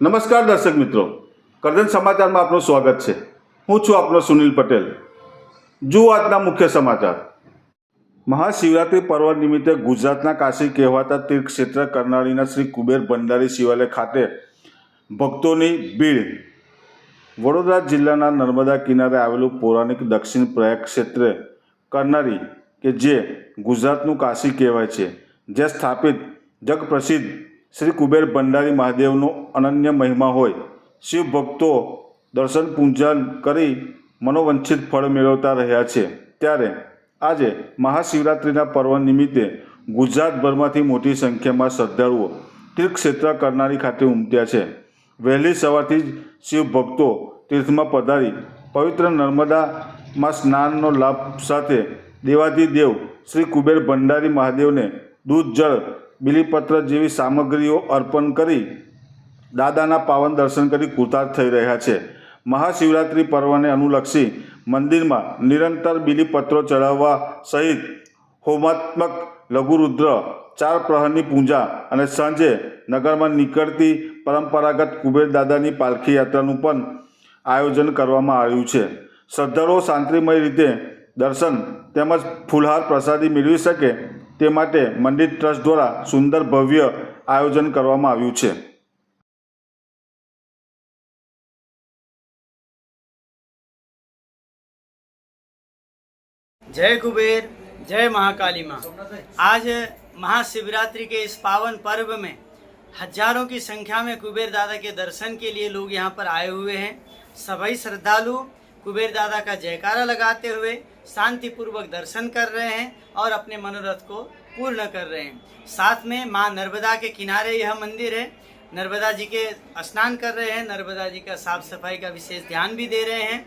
નમસ્કાર દર્શક મિત્રો. કરજણ સમાચારમાં આપનું સ્વાગત છે. હું છું આપનો સુનિલ પટેલ. જુઓ આજના મુખ્ય સમાચાર. મહાશિવરાત્રિ પર્વ નિમિત્તે ગુજરાતના કાશી કહેવાતા તીર્થક્ષેત્ર કરનાળીના શ્રી કુબેર ભંડારી શિવાલય ખાતે ભક્તોની ભીડ. વડોદરા જિલ્લાના નર્મદા કિનારે આવેલું પૌરાણિક દક્ષિણ પ્રયાગ ક્ષેત્રે કરનારી કે જે ગુજરાતનું કાશી કહેવાય છે, જે સ્થાપિત જગપ્રસિદ્ધ શ્રી કુબેર ભંડારી મહાદેવનો અનન્ય મહિમા હોય. શિવ ભક્તો દર્શન પૂજન કરી મનોવંચિત ફળ મેળવતા રહ્યા છે. ત્યારે આજે મહાશિવરાત્રિના પર્વ નિમિત્તે ગુજરાતભરમાંથી મોટી સંખ્યામાં શ્રદ્ધાળુઓ તીર્થક્ષેત્ર કરનારી ખાતે ઉમટ્યા છે. વહેલી સવારથી જ શિવ ભક્તો તીર્થમાં પધારી પવિત્ર નર્મદામાં સ્નાનનો લાભ સાથે દેવાધિદેવ શ્રી કુબેર ભંડારી મહાદેવને દૂધ, જળ બિલીપત્ર જેવી સામગ્રીઓ અર્પણ કરી દાદાના પાવન દર્શન કરી કૃતાર્થ થઈ રહ્યા છે. મહાશિવરાત્રિ પર્વને અનુલક્ષી મંદિરમાં નિરંતર બિલીપત્રો ચઢાવવા સહિત હોમાત્મક લઘુરુદ્ર, ચાર પ્રહરની પૂજા અને સાંજે નગરમાં નીકળતી પરંપરાગત કુબેર દાદાની પાલખી યાત્રાનું પણ આયોજન કરવામાં આવ્યું છે. શ્રદ્ધાળુઓ શાંતિમય રીતે દર્શન તેમજ ફૂલહાર પ્રસાદી મેળવી શકે તે માટે મંદિર ટ્રસ્ટ દ્વારા સુંદર ભવ્ય આયોજન કરવામાં આવ્યું છે जय कुबेर जय महाकाली माँ आज महाशिवरात्रि के इस पावन पर्व में हजारों की संख्या में कुबेर दादा के दर्शन के लिए लोग यहाँ पर आए हुए हैं सभी श्रद्धालु कुबेर दादा का जयकारा लगाते हुए शांतिपूर्वक दर्शन कर रहे हैं और अपने मनोरथ को पूर्ण कर रहे हैं। साथ में माँ नर्मदा के किनारे यह मंदिर है। नर्मदा जी के स्नान कर रहे हैं। नर्मदा जी का साफ़ सफ़ाई का विशेष ध्यान भी दे रहे हैं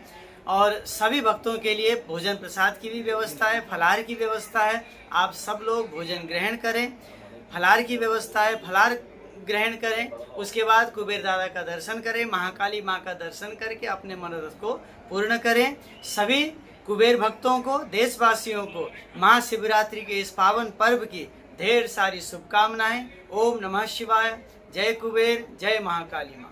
और सभी भक्तों के लिए भोजन प्रसाद की भी व्यवस्था है फलार की व्यवस्था है। आप सब लोग भोजन ग्रहण करें फलार की व्यवस्था है फलार ग्रहण करें। उसके बाद कुबेर दादा का दर्शन करें, महाकाली माँ का दर्शन करके अपने मनोरथ को पूर्ण करें। सभी कुबेर भक्तों को देशवासियों को महाशिवरात्रि के इस पावन पर्व की ढेर सारी शुभकामनाएं ओम नमः शिवाय जय कुबेर जय महाकाली माँ